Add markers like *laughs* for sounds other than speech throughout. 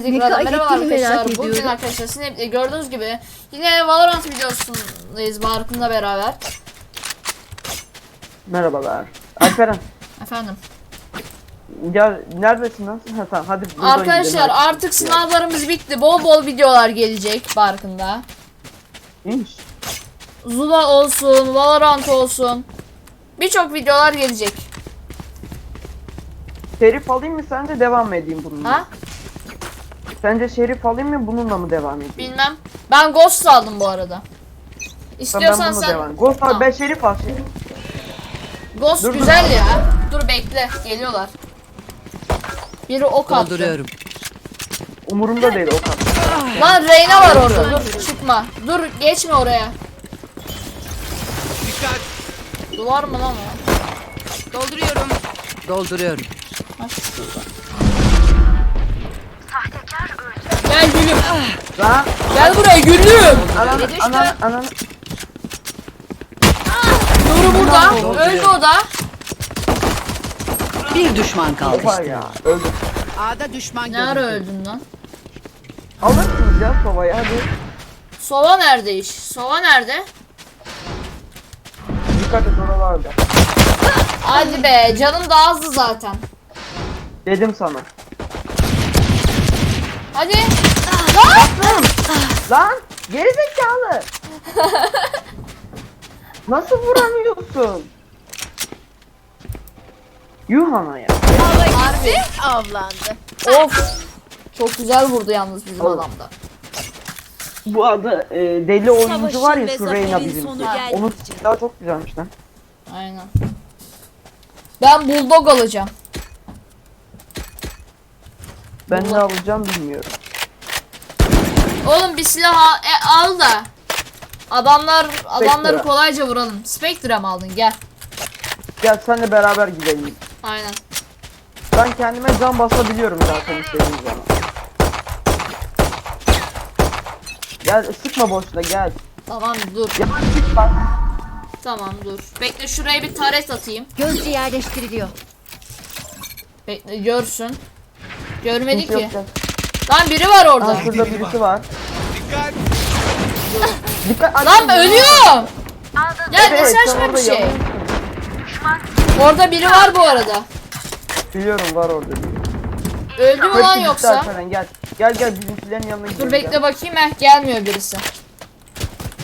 Merhaba arkadaşlar. Bugün ediyorum. arkadaşlar sizin hep- gördüğünüz gibi yine Valorant videosundayız Barkın'la beraber. Merhabalar. Alperen. Efendim. Ya neredesin lan? Ha tamam hadi. Arkadaşlar gidelim. Artık sınavlarımız bitti. Bol bol videolar gelecek Barkın'da. İyiymiş. Zula olsun, Valorant olsun. Birçok videolar gelecek. Şerif alayım mı sence devam mı edeyim bununla? Ha? Sence şerif alayım mı bununla mı devam edeyim? Bilmem. Ben Ghost aldım bu arada. Tamam, İstiyorsan ben sen devam Ghost Tamam. al ben şerif al şerif. Ghost Dur, dur. güzel ya. Dur bekle, geliyorlar. Biri ok attı. Dolduruyorum. Umurumda değil o kadar. Lan Reyna var orada. Dur çıkma. Dur geçme oraya. Duvar mı lan o? Dolduruyorum. Dolduruyorum. Ha, şurada. Gel gülüm. Lan Gel buraya gülüm. anan anan anan. Nuru burada. Öldü o da. Bir düşman kaldı. Var ya öldüm. A'da düşman Ne ara görüldü. öldün lan? Alırsınız ya sovayı hadi. Sova nerede iş? Sova nerede? Dikkat et oralarda. Hadi be canım da azdı zaten. Dedim sana. Hadi. Lan. Lan gerizekalı. *laughs* Nasıl vuramıyorsun? Yuhana ya. Harbi. avlandı. Of. Çok güzel vurdu yalnız bizim Oğlum. adam da. Bu adı e, deli oyuncu var ya ve şu Reyna zaferin bizim. sonu Ha, geldi. Onun silahı çok güzelmiş lan. Aynen. Ben bulldog alacağım. Ben ne alacağım bilmiyorum. Oğlum bir silah al, e, al da. Adamlar adamları Spectre. kolayca vuralım. Spectre aldın? Gel. Gel senle beraber gidelim. Aynen. Ben kendime can basabiliyorum zaten istediğim zaman. Gel sıkma boşuna gel. Tamam dur. Ya sık bak. Tamam dur. Bekle şuraya bir taret atayım. Gözcü yerleştiriliyor. Bekle görsün. Görmedi Kimse ki. yok, gel. Lan biri var orada. Aa, şurada birisi var. Dikkat. Dikkat. Lan ölüyorum. Ya ne Evet, saçma bir şey. yanıyorsun. Orada biri var bu arada. Biliyorum var orada. Öldü mü lan yoksa? Alperen, Gel. Gel gel bizimkilerin yanına gidelim. Dur gel. bekle bakayım heh gelmiyor birisi.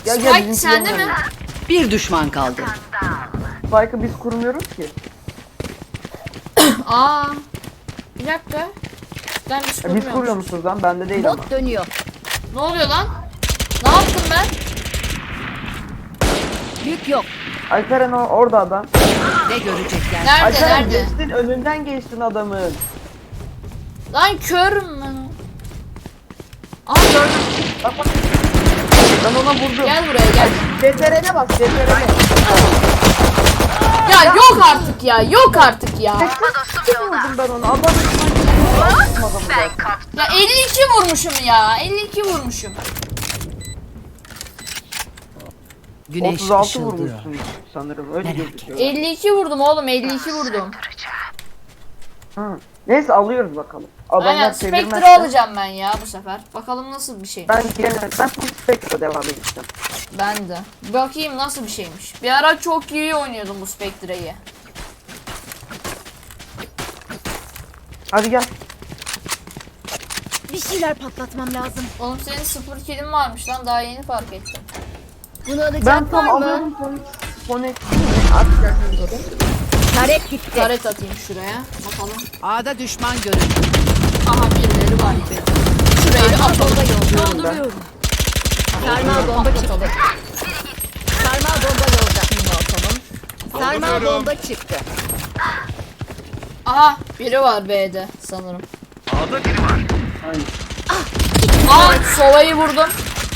Gel, gel, Spike sende mi? Bir düşman kaldı. Spike'ı biz kurmuyoruz ki. *coughs* Aa. Bir dakika. Ben bir Ya biz kurmuyorum. kuruyor musunuz lan? Bende değil ama. Bot dönüyor. Ne oluyor lan? Ne yaptım ben? Yük yok. Alperen o- orada adam. Ne görecekler? Nerede Alperen nerede? geçtin önünden geçtin adamın. Lan körüm ben. Aa gördüm. Bak bak. Ben ona vurdum. Gel buraya gel. CTRL'e bak CTRL'e. Ya yok artık ya. Yok artık ya. Kim vurdum ben onu? Zaten. Ya 52 vurmuşum ya. 52 vurmuşum. Güneş 36 ışıldıyor. vurmuşsun sanırım. Öyle Merak gözüküyor. 52 vurdum oğlum. 52 vurdum. Hı. Neyse alıyoruz bakalım. Adamlar Aynen çevirmezse. Spectre alacağım ben ya bu sefer. Bakalım nasıl bir şey. Ben gene ben Spectre devam edeceğim. Ben de. Bakayım nasıl bir şeymiş. Bir ara çok iyi oynuyordum bu Spectre'yi. Hadi gel. Bir şeyler patlatmam lazım. Oğlum senin sıfır kilin varmış lan daha yeni fark ettim. Bunu alacak Ben tam var mı? alıyorum son Sonic. Artık yakın Taret gitti. Taret atayım şuraya. Bakalım. A'da düşman görüldü. Aha birileri var. Şurayı atalım. ben. Sarmal bomba çıktı. Atalım. Sarmal bomba yolda. Şunu atalım. Sarmal bomba çıktı. Aha biri var B'de sanırım. Aynen. Aa Sova'yı vurdum.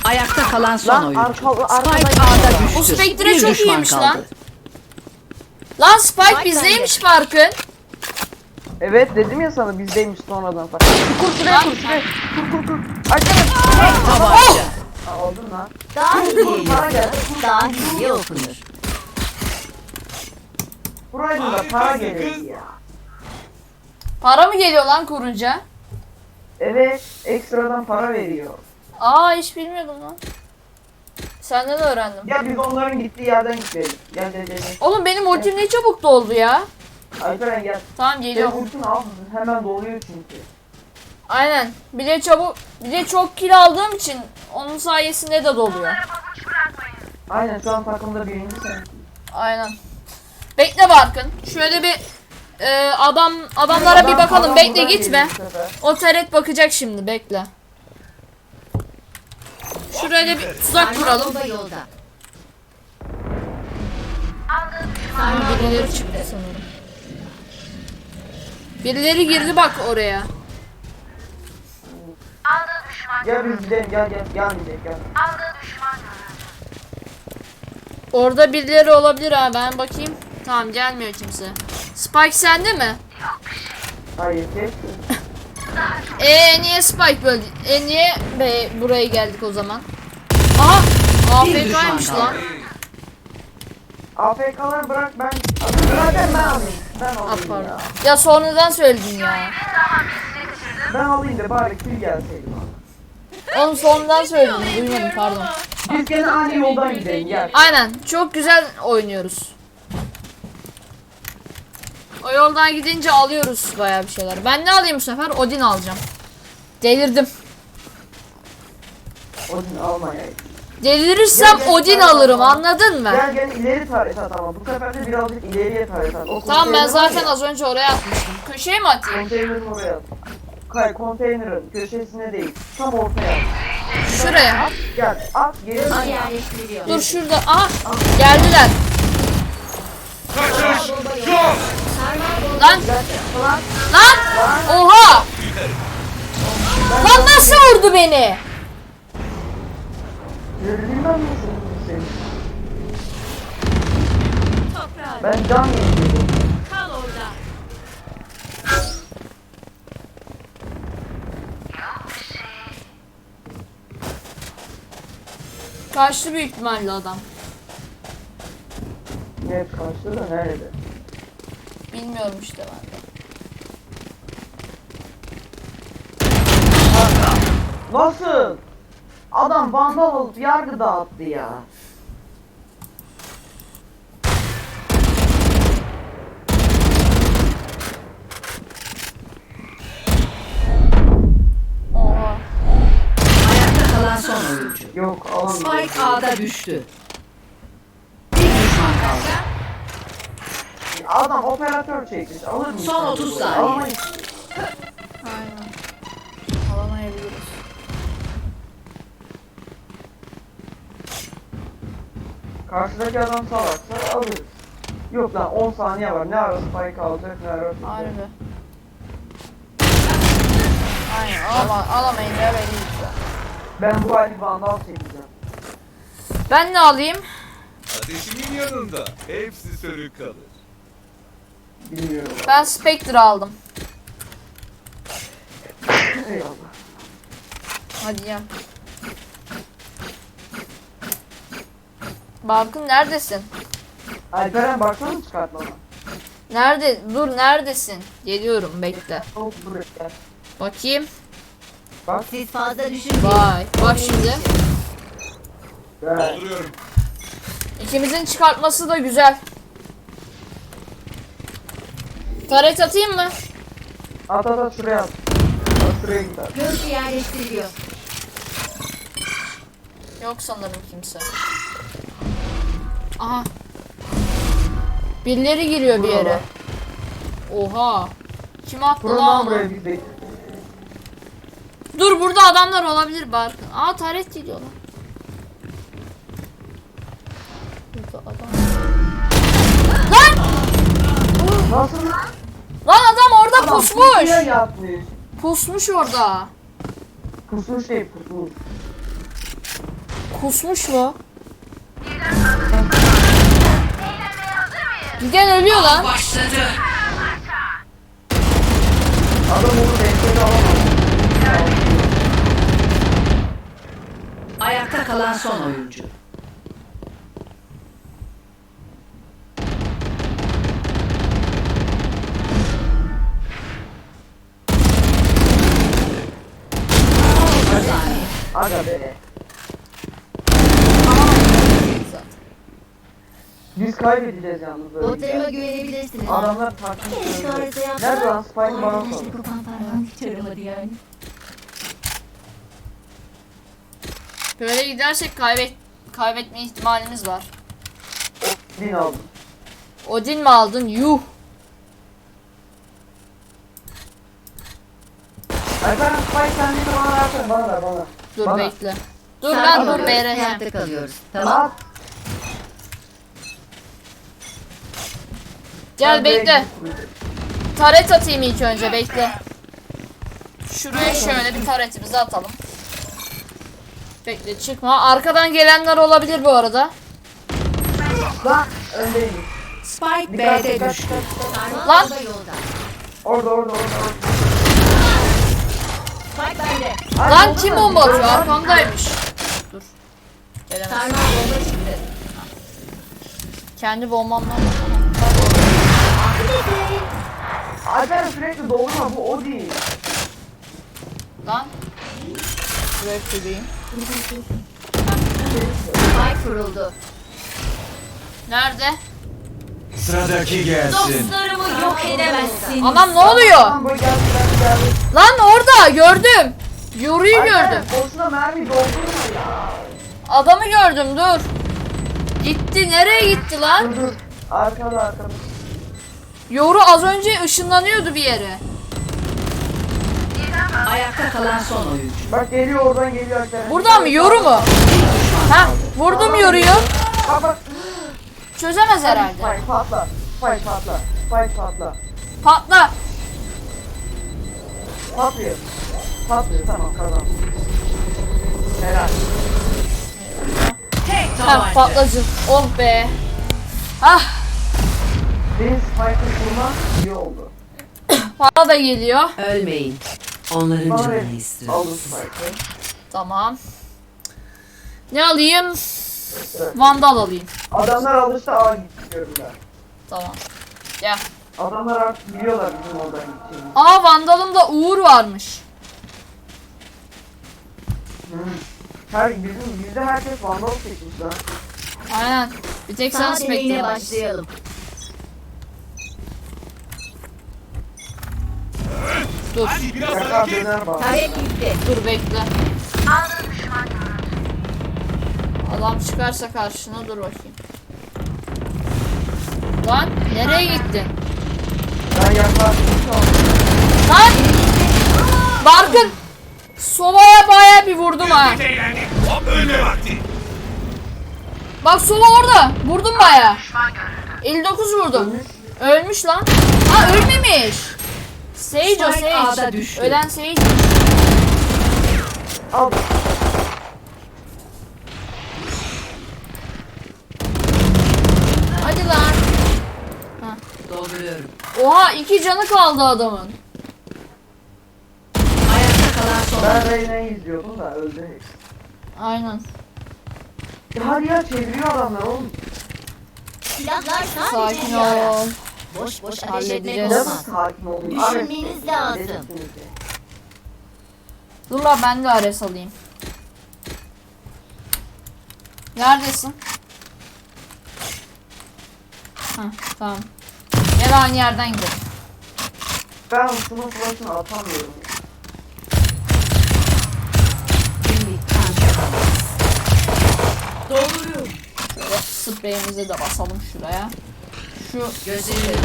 Ayakta kalan son Lan oyuncu. arka, arka, Spike A'da düştü. Bu Spectre çok düşman iyiymiş kaldı. lan. Lan Spike Spike bizdeymiş Barkın. Evet dedim ya sana bizdeymiş sonradan falan. Kur şuraya kur şuraya. Kur kur kur. Alperen. Tabanca. Aa, Aldın lan. Daha iyi. Gel. Daha iyi okunur. Buraya da para gelir ya. Para mı geliyor lan kurunca? Evet ekstradan para veriyor. Aa hiç bilmiyordum lan. Senden öğrendim. Gel biz onların gittiği yerden gidelim. Gel gel gel. gel. Oğlum benim ultim ne çabuk doldu ya. Alperen gel. Tamam Senin geliyorum. ultin al hemen doluyor çünkü. Aynen. Bir de çabuk bir de çok kill aldığım için onun sayesinde de doluyor. Aynen şu an takımda birinci sen. Aynen. Bekle Barkın. Şöyle bir e, adam adamlara bir Adam- bakalım. adam Bekle gitme. O taret bakacak şimdi. Bekle. Şuraya bir tuzak kuralım. Birileri çıktı sanırım. Birileri girdi bak oraya. Gel biz gidelim gel gel gel gidelim gel. Orada birileri olabilir ha ben bakayım. Tamam gelmiyor kimse. Spike sende mi? Hayır keşke. *laughs* Ee niye Spike böyle? E niye be buraya geldik o zaman? Aha! AFK'ymış lan. AFK'ları bırak ben. Zaten ben alayım. Ben Ah alayım pardon. ya. Ya sonradan söyledin ya. Ben alayım da bari kill gelseydi. Oğlum sonradan söyledin duymadım pardon. Biz gene aynı yoldan gidelim gel. Aynen çok güzel oynuyoruz. O yoldan gidince alıyoruz bayağı bir şeyler. Ben ne alayım bu sefer? Odin alacağım. Delirdim. Odin alma ya. Delirirsem Gel, gel, Odin gel. alırım anladın mı? Gel gel ileri taret at ama bu sefer de birazcık ileriye taret at. O Tamam ben zaten az önce oraya atmıştım. Köşeye mi atayım? Konteynerin oraya at. Kay konteynerin köşesine değil. Tam ortaya at. Şuraya. Gel at geri. Dur şurada. Aha geldiler. Kaçış yok. Lan lan oha. Lan nasıl vurdu beni? Ben can yedim. Kaçtı büyük ihtimalle adam. Ne karşı da nerede? Bilmiyorum işte ben de. Nasıl? Adam vandal olup yargı dağıttı ya. Oha. Ayakta kalan son oyuncu. Yok alamıyorum. Spike A'da düştü. Bir düşman kaldı. Adam operatör çekmiş. Alır mı? Son 30 saniye. Alamayız. Aynen. Alamayabiliriz. Karşıdaki adam salaksa alırız. Yok lan 10 saniye var. Ne ara spike alacak ne ara atacak. Harbi. Aynen alama, alamayınca belli zaten. Ben bu hali vandal çekeceğim. Ben ne alayım? Ateşimin yanında hepsi sönük kalır. Bilmiyorum. Ben Spectre aldım. Eyvallah. Hadi ya. Barkın neredesin? Alperen baksana çıkart bana. Nerede? Dur neredesin? Geliyorum bekle. Çok buraya gel. Bakayım. Siz fazla düşünmeyin. Vay. Bak şimdi. Gel. Dolduruyorum. İkimizin çıkartması da güzel. Taret atayım mı? At at at şuraya at. At şuraya git at. Gözcü yerleştiriliyor. Yok sanırım kimse. Aha. Birileri giriyor bir yere. Oha. Kim attı lan onu? Dur burada adamlar olabilir Barkın. Aa taret geliyor lan. Burada adam. Lan! Nasıl? Lan adam orada Adam pusmuş. pusuya yatmış. Pusmuş orada. Pusmuş değil pusmuş. Kusmuş mu? Giden ölüyor lan. Başladı. Adam onu desteğe alamaz. Ayakta kalan son oyuncu. Kaybedeceğiz yalnız böyle. Botlarıma güvenebilirsiniz. Adamlar takmış. Keşke harita yapsalar. Nerede lan Spike bana sor. şimdi kafam parmağım çıkaramadı yani. Böyle gidersek kaybet kaybetme ihtimalimiz var. Bin aldım. Odin mi aldın? Yuh. Alperen Spike bir bana versene bana ver bana. Dur Bana. bekle. Dur lan dur vereceğim. Hayatta kalıyoruz. Tamam. At. Gel Ben bekle. Taret atayım ilk önce bekle. Şuraya şöyle bir taretimizi atalım. Bekle çıkma. Arkadan gelenler olabilir bu arada. Lan öndeyim. Spike B'de düştü. Lan! Orada orada orada. orada. Lan kim bomba atıyor? Arkamdaymış. Gelemez. Bomba çıktı. Kendi bombamla. Alperen sürekli doldurma bu o değil. Lan. Şuraya süreyim. Spike kuruldu. Nerede? Sıradaki gelsin. Dostlarımı yok edemezsin. Anam ne oluyor? Lan bu geldi geldi geldi. Lan orada gördüm. Yoruyu gördüm. Boşuna mermi doldurma ya. Adamı gördüm dur. Gitti nereye gitti lan? Dur dur. Arkada arkada. Yoru az önce ışınlanıyordu bir yere. Ayakta kalan son oyuncu. Bak geliyor oradan geliyor Alperen. Buradan mı yoru mu? Ha vurdum yoruyu. Bak bak. Çözemez herhalde. Spike patla. Spike patla. Spike patla. Patla. Patlıyor. Patlıyor tamam kazan. Helal. Tek Ha tabanca. patlacı. Oh be. Ah Benim Spike'ı kurma iyi oldu. para *coughs* da geliyor. Ölmeyin. Onların Bana canını ver. Spike'ı. Tamam. Ne alayım? Vandal alayım. Adamlar alıştı A gidiyorum ben. Tamam. Gel. Adamlar artık biliyorlar bizim oradan gideceğimizi. Aa Vandal'ımda Uğur varmış. Hı. Her bizim bizde herkes vandal çekmiş lan. Aynen. Bir tek sen Sağ varsın. başlayalım. Dur. Hadi biraz Şaka hareket. döner bak. Taret gitti. Dur bekle. Adam çıkarsa karşına dur bakayım. Lan nereye gittin? Ben yaklaştım. Lan! Barkın! Sova'ya baya bir vurdum ha. Eğlendik. Hop ölme vakti. Bak Sova orada. Vurdum baya. 59 vurdum. Ölmüş lan. Ha ölmemiş. Sage o Spike A'da Sage. düştü. Ölen Sage. Al. Hadi lan. Dolduruyorum. Oha iki canı kaldı adamın. Ayakta kalan son Ben Reyna'yı izliyordum da öldü. Aynen. Ya hadi ya çeviriyor adamlar oğlum. Silahlar sadece Sakin yara. ol. Boş boş ateş etmek olmaz. sakin olun? Düşünmeniz lazım. Dur lan ben de Ares alayım. Neredesin? Hah tamam. Gel aynı yerden gidelim. Ben ısının flash'ını atamıyorum. Spreyimizi de basalım şuraya. Şu Gözlerini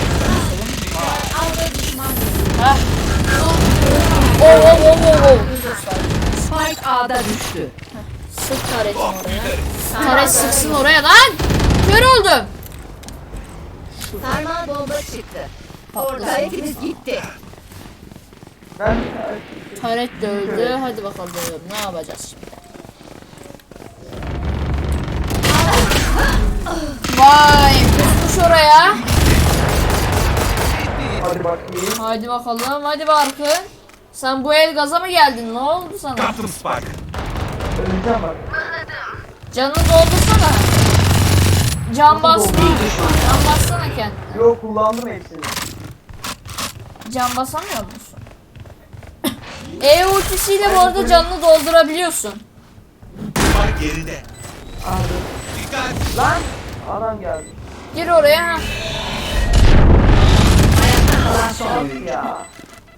Alda düşman. Spike A'da düştü. Sık taretini oraya. Taret sıksın oraya lan. Kör oldum. Sarmal bomba çıktı. Patlasın. Taretimiz gitti. Ben Taret de öldü. Hadi bakalım ne yapacağız şimdi. *laughs* Vay oraya. hadi bakayım. Hadi bakalım hadi Barkın. Sen bu el gaza mı geldin? Ne oldu sana? Kaptım Spike. Öleceğim bak. Canını doldursana. Can doldu? Can bassana kendine. Yok kullandım hepsini. Can basamıyor musun? E ultisiyle bu arada canını doldurabiliyorsun. Bak geride. Aldım. Dikkat. Lan adam geldi. Gir oraya ha.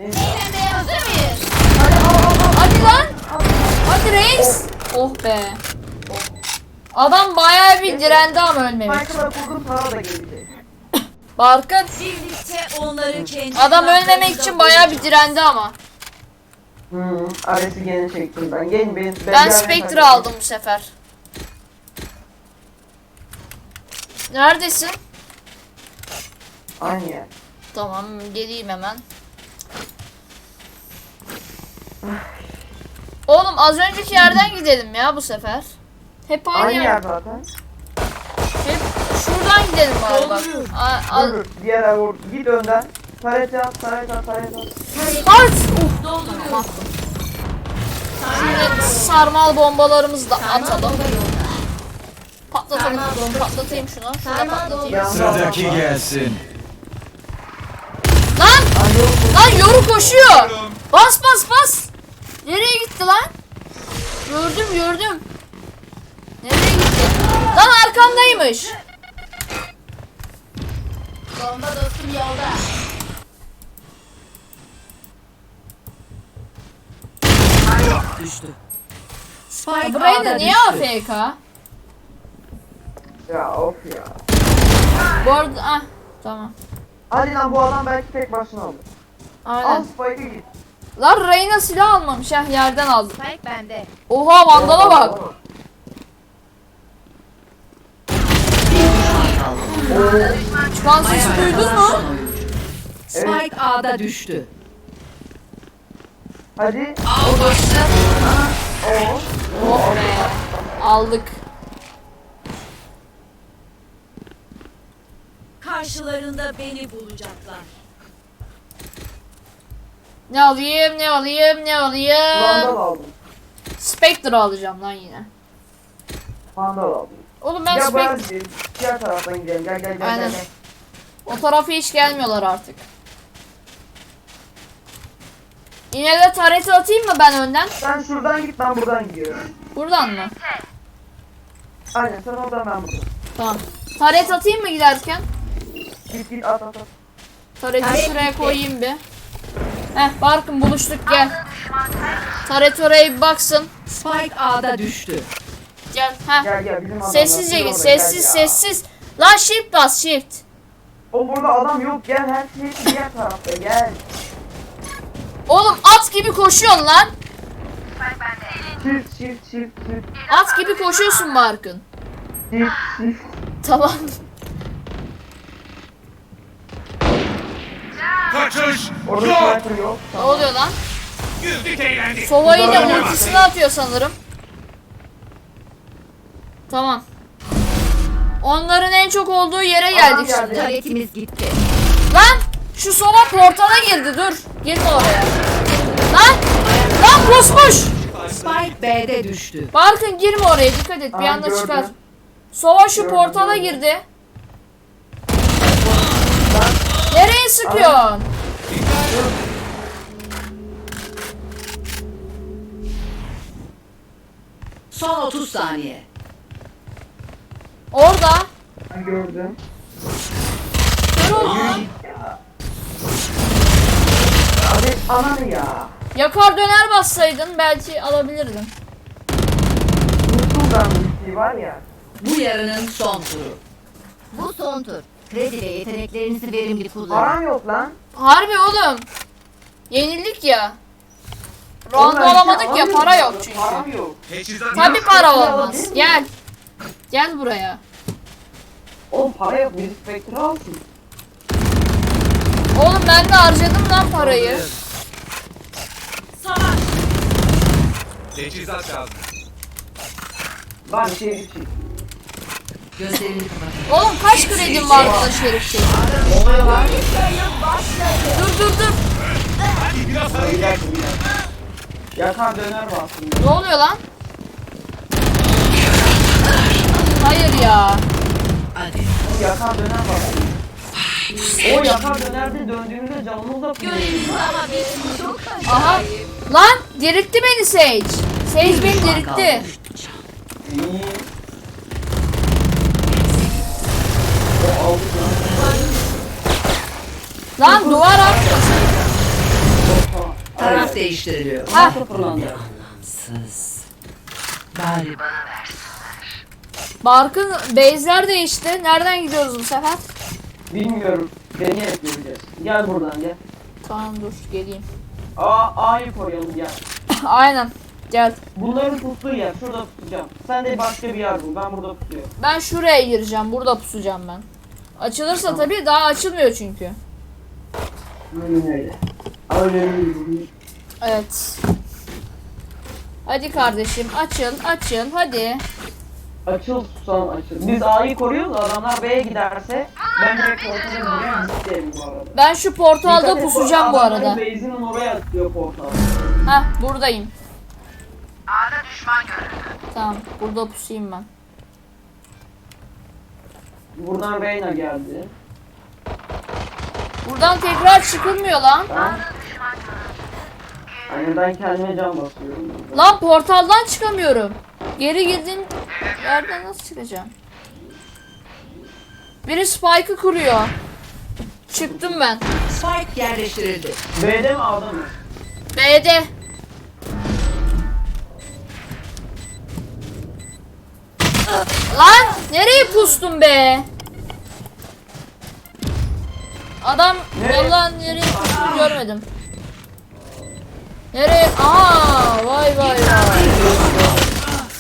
Eğlenmeye hazır mıyız? Hadi lan. Hadi reis. Oh be. Adam bayağı bir direndi ama ölmemiş. Sniper'la kurdum para da gelecek. Barkın. Birlikte onları kendi Adam ölmemek için bayağı bir direndi ama. Hmm, Ares'i gene çektim ben. Gelin ben. Ben Spectre aldım bu sefer. Neredesin? Aynı yer. Tamam geleyim hemen. Oğlum az önceki yerden gidelim ya bu sefer. Hep aynı, Aynı yer. yer zaten. Hep şuradan gidelim bari bak. A- Dur. Diğer ev vur. Git önden. Taret at, taret at, taret at. Kaç! Uh, tamam. Şimdi sarmal bombalarımızı da atalım. Patlatalım. Patlatayım şunu. Şunu da patlatayım. Sıradaki gelsin. Lan! Lan yoru koşuyor. Bas bas bas. Nereye gitti lan? Gördüm gördüm. Nereye gitti? Lan arkandaymış. Bomba dostum yolda. Düştü. Spike Burayı da niye. AFK? Ya of ya. Bu arada ah tamam. Hadi lan bu adam belki tek başına alır. Al Aynen. Spike'ı git. Lan Reyna silah almamış ha yerden aldı. Spike bende. Oha Vandal'a bak. Çıkan sesi duydun mu? Spike A'da düştü. Hadi. Av başladı. Oo. Oh. Aldık. Karşılarında beni bulacaklar. Ne alayım ne alayım ne alayım. Vandal aldım. Spectre alacağım lan yine. Vandal aldım. Oğlum ben ya Spectre... ben diğer taraftan gidelim. Gel gel gel Aynen. gel. gel. O tarafa hiç gelmiyorlar artık. Yine de tareti atayım mı ben önden? Sen şuradan git ben buradan gidiyorum. Buradan mı? Aynen sen oradan ben buradan. Tamam. Taret atayım mı giderken? Git at at şuraya koyayım bir. Heh Barkın buluştuk gel. Taret oraya bir baksın. Spike A'da düştü. Gel. Heh. Gel gel bizim adamlar. Sessizce git. Sessiz sessiz. Lan shift bas shift. O burada adam yok gel her şey diğer tarafta gel. Oğlum at gibi koşuyorsun lan. Shift shift shift shift At gibi koşuyorsun Barkın. shift shift. Tamam. Kaçış. Orada Yok. yok. Ne oluyor lan? Güldük eğlendik. Sova ile Güzel. ultisini atıyor sanırım. Tamam. Onların en çok olduğu yere geldik geldi. şimdi. Taretimiz gitti. Lan şu Sova portala girdi dur. Girme oraya. Lan! Lan pusmuş! Spike B'de düştü. Barkın girme oraya dikkat et bir Aa, anda gördüm. çıkar. Sova şu Gördüm, portala gördüm. girdi. Nereye sıkıyorsun? Son 30 saniye. Orada. Ben gördüm. Oldu. Hadi ananı ya. Yakar döner bassaydın belki alabilirdin. Unuttum ben bu şey var ya. Bu yarının son turu. Bu son tur. Kredi ve yeteneklerinizi verimli kullanın. Param yok lan. Harbi oğlum. Yenildik ya. Round alamadık ya para yok çünkü. Param yok. Teçhizat. Tabi para olmaz. Gel. Gel buraya. Oğlum para yok. Bir Spectre alsın. Oğlum ben de harcadım lan parayı. Savaş! Teçhizat lazım. Lan şey için. Gözlerini kapatın. Oğlum kaç kredim var burada şerif şey? Dur dur dur. Dakika. Yakar döner bastım. Ne oluyor lan? Hayır ya. Hadi. O yakar döner bastım. O yakar dönerde döndüğümüzde canımız da. Görevimiz ama. Aha. Lan diriltti beni Sage. Sage beni. İyi. Lan. Duvar atmasın. Taraf değiştiriliyor. Ha Sıfırlandı. Sız. Bari Barkın base'ler değişti. Nereden gidiyoruz bu sefer? Bilmiyorum. Deneyerek göreceğiz. Gel buradan gel. Tamam dur geleyim. A A'yı koruyalım gel. *laughs* Aynen. Gel. Bunların tuttuğu yer. Şurada tutacağım. Sen de başka bir yer bul. Ben burada tutuyorum. Ben şuraya gireceğim. Burada pusacağım ben. Açılırsa tabii daha açılmıyor çünkü. Aynen öyle. Aynen öyle. Evet. Hadi kardeşim açıl açıl hadi. Açıl susan açıl. Biz A'yı koruyoruz adamlar B'ye giderse ben direkt gireceğim isterim bu arada. Ben şu portalda Dikkat pusacağım bu arada. Base'inin oraya atıyor portal. Heh buradayım. A'da düşman görüldü. Tamam burada pusayım ben. Buradan Reyna geldi. Buradan tekrar çıkılmıyor lan. Ben... Yani ben kendime can basıyorum. Lan portaldan çıkamıyorum. Geri girdiğim yerden nasıl çıkacağım? Biri spike'ı kuruyor. Çıktım ben. Spike yerleştirildi. B'de mi A'da mı? B'de. Lan nereye pustun be? Adam vallahi nereye pustun görmedim. Nereye? Aa vay vay vay.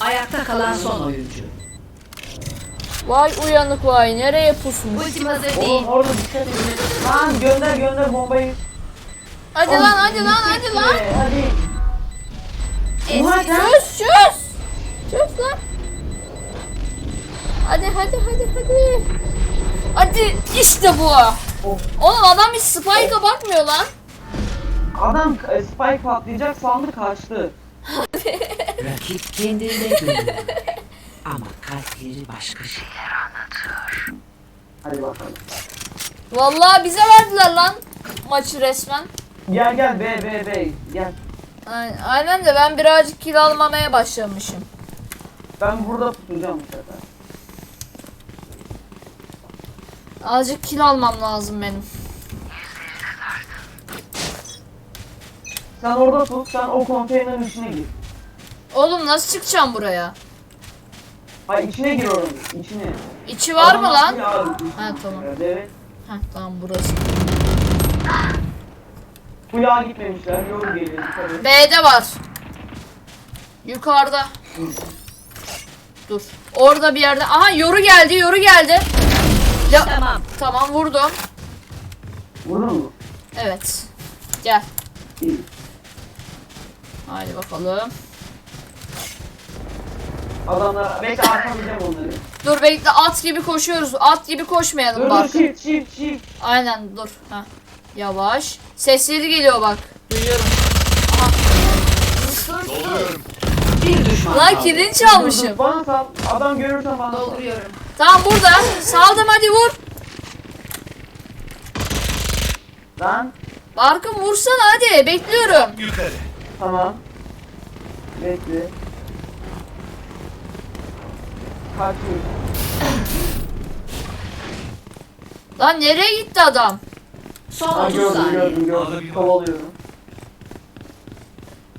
Ayakta kalan son oyuncu. Vay uyanık vay nereye pusmuş? Ultim hazır değil. Oğlum orada dikkat edin. Lan gönder gönder bombayı. Hadi lan hadi lan hadi lan. Hadi. Çöz çöz. Çöz lan. Hadi hadi hadi hadi. Hadi işte bu. Of. Oğlum adam hiç spike'a bakmıyor lan. Adam e, spike patlayacak sandı kaçtı. Rakip kendine dönüyor. Ama kalpleri başka şeyler anlatıyor. Hadi bakalım. Vallahi bize verdiler lan maçı resmen. Gel gel B B B gel. Aynen, de ben birazcık kill almamaya başlamışım. Ben burada tutacağım bu sefer. Azıcık kill almam lazım benim. Sen orada tut, sen o konteynerin içine gir. Oğlum nasıl çıkacağım buraya? Hayır içine gir oranın, içine. İçi var mı Adamlar lan? içine Ha, tamam. Evet. Heh tamam burası. Kulağa gitmemişler, yol geliyor tabii. B'de var. Yukarıda. Dur. Orada bir yerde. Aha yoru geldi, yoru geldi. Ya, Tamam. tamam vurdum. Vurur mu? Evet. Gel. İyi. Haydi bakalım. Adamlar, bekle arkalayacağım onları. Dur bekle at gibi koşuyoruz. At gibi koşmayalım Dur dur, bak. shift, shift, shift. Aynen dur. Ha. Yavaş. Sesleri geliyor bak. Duyuyorum. Bir düşman Lan kaldı. kilini Dur, çalmışım. dur, Bana sal, adam görürsen bana sal. Dolduruyorum. Tamam burada. Saldım hadi vur. Lan, Barkın vursana hadi. Bekliyorum. Yukarı. tamam. Bekle. Kaçıyor. Lan nereye gitti adam? Son Ha 30 gördüm, saniye. gördüm, gördüm. Kovalıyorum.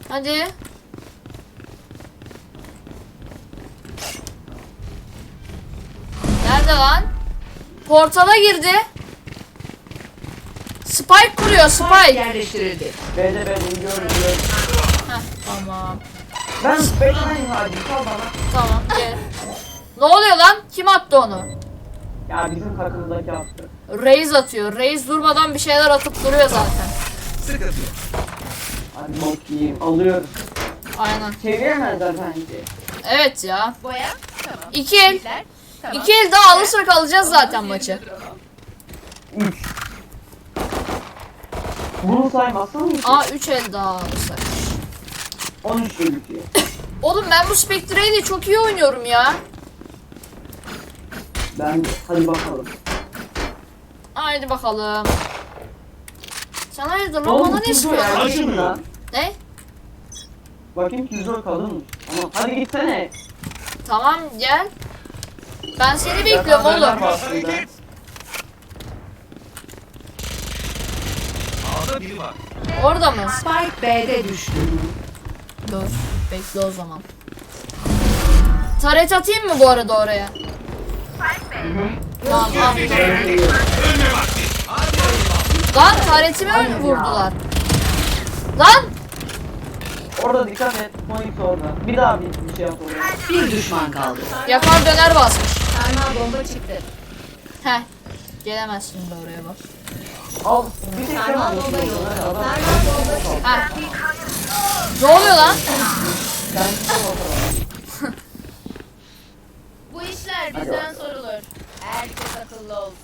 Hadi. Nerede lan? Portala girdi. Spike kuruyor Spike Spike. yerleştirildi. B'de gördüm, gördüm. Heh, tamam. Ben bekleyin hadi, sal bana. Tamam gel. Ne oluyor lan? Kim attı onu? Ya bizim takımdaki attı. Reis atıyor. Reis durmadan bir şeyler atıp duruyor zaten. Sıkıntı yok. Hadi bakayım, alıyoruz. Aynen. Çeviremezler bence. Evet ya. Boya. Tamam. İki el. Bizler. Tamam. İki el daha alırsak alacağız zaten maçı. 3. Bunu saymazsan mı? Aa 3 el daha alırsak. 13 gözüküyor. *laughs* Oğlum ben bu Spectre'yi de çok iyi oynuyorum ya. Ben de. Hadi bakalım. Haydi bakalım. Sen hayırdır lan bana ne istiyorsun? Acımıyor. Ne? Bakayım Killjoy kadınmış. Tamam. Hadi gitsene. Tamam gel. Ben seni bekliyorum oğlum. biri var. Orada mı? Spike B'de düştü. Dur. Bekle o zaman. Taret atayım mı bu arada oraya? Tamam. Lan taretimi mi vurdular? Lan! Orada dikkat et. Point orada. Bir daha bir, bir şey yap oraya. Bir düşman kaldı. Yakar döner basmış. Sarmal bomba çıktı. Heh. Gelemez şimdi oraya bak. Al. Bir tek bomba adam. Sarmal bomba çıktı. Heh. Ne oluyor lan? *laughs* Bu işler bizden sorulur. Herkes akıllı olsun.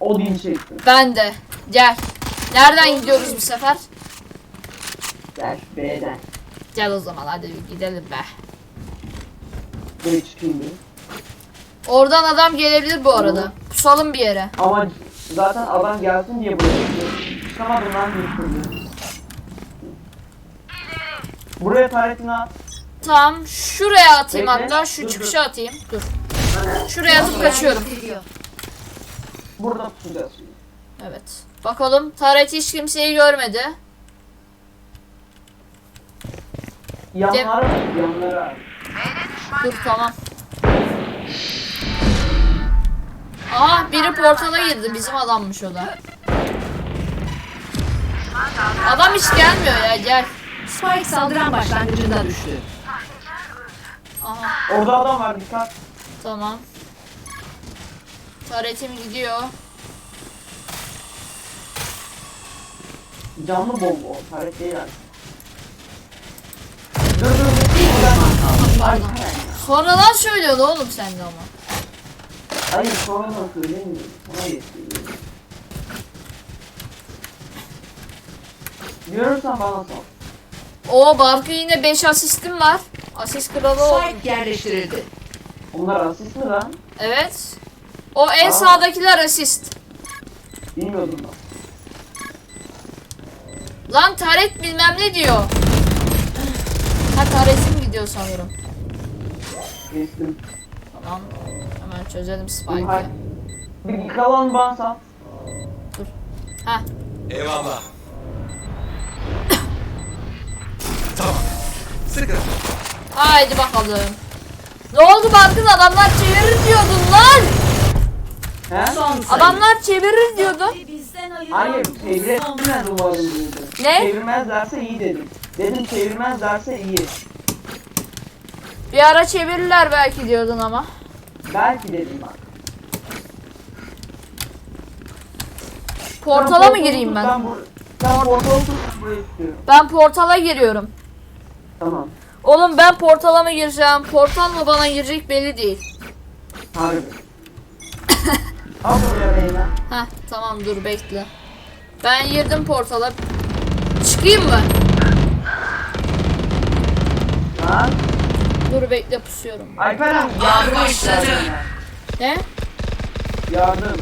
Odin çekti. Ben de. Gel. Nereden gidiyoruz bu sefer? Gel B'den. Gel o zaman hadi gidelim be. B çıkayım. Oradan adam gelebilir bu arada. Pusalım bir yere. Ama zaten adam gelsin diye buraya gidiyor. Çıkamadım lan bir türlü. Buraya taretini at. Tamam şuraya atayım Bekle. hatta şu Dur, çıkışa atayım. Dur. Şuraya atıp kaçıyorum. Burada tutacağız. Evet. Bakalım Taret hiç kimseyi görmedi. Yanlara yanlara. Dur tamam. Aha biri portala girdi. Bizim adammış o da. Adam hiç gelmiyor ya gel. Spike saldıran başlangıcında düştü. Aha Orada adam var dikkat. tamam. Taretim gidiyor. Canlı bomba o. Taret değil yani. Dur dur dur. Pardon. Sonradan söylüyordu oğlum sen de ama. Hayır sonradan söylemiyorum. Yetmiyor. Görürsen bana sor. O Barkı yine 5 asistim var. Asist kralı oldum. Spike yerleştirildi. Onlar asist mi lan? Evet. O en Aa. sağdakiler asist. Bilmiyordum ben. Lan taret bilmem ne diyor. Ha taretim gidiyor sanırım. Geçtim. Tamam. Hemen çözelim Dur, Spike'ı. Bir kalan bana sal. Ha. Eyvallah. tamam. Sıkı. Haydi bakalım. Ne oldu Barkın adamlar çevirir diyordun lan. He? Son. Adamlar çevirir diyordun. Hayır bu çeviremez umarım dedim. Ne? Çevirmezlerse iyi dedim. Dedim çevirmezlerse iyi. Bir ara çevirirler belki diyordun ama. Belki dedim bak. Portala mı gireyim ben? portalı tut ben buraya istiyorum. Ben portala giriyorum. Tamam. Oğlum ben portala mı gireceğim? Portal mı bana girecek belli değil. Harbi. *coughs* Al buraya Reyna. Heh tamam dur bekle. Ben girdim portala. Çıkayım mı? Lan. Dur bekle pusuyorum. Alperen yardım başladı. Ne? Yardım.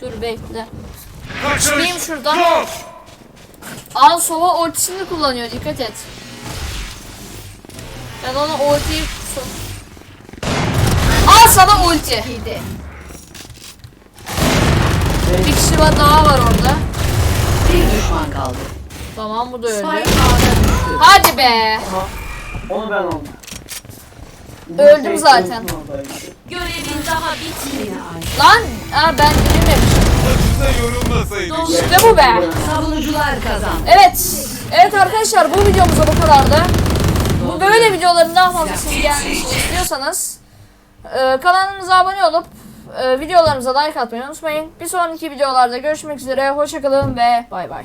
Dur bekle. Kaçış. Çıkayım şuradan. Yok. Al sova ultisini kullanıyor dikkat et. Ben ona ultiyi Al sana ulti. Bir kişi var daha var orada. Bir düşman kaldı. Tamam bu da öldü. Hadi be. Onu ben aldım. Öldüm Şey, zaten. Görevin daha bitmedi. Lan aa, ben girememişim. Boşuna yorulmasaydın. İşte bu be. Savunucular kazandı. Evet. Evet arkadaşlar bu videomuzda bu kadardı. Bu böyle videoların daha fazlasını gelmesini istiyorsanız e, kanalımıza abone olup e, videolarımıza like atmayı unutmayın. Bir sonraki videolarda görüşmek üzere. Hoşçakalın ve bay bay.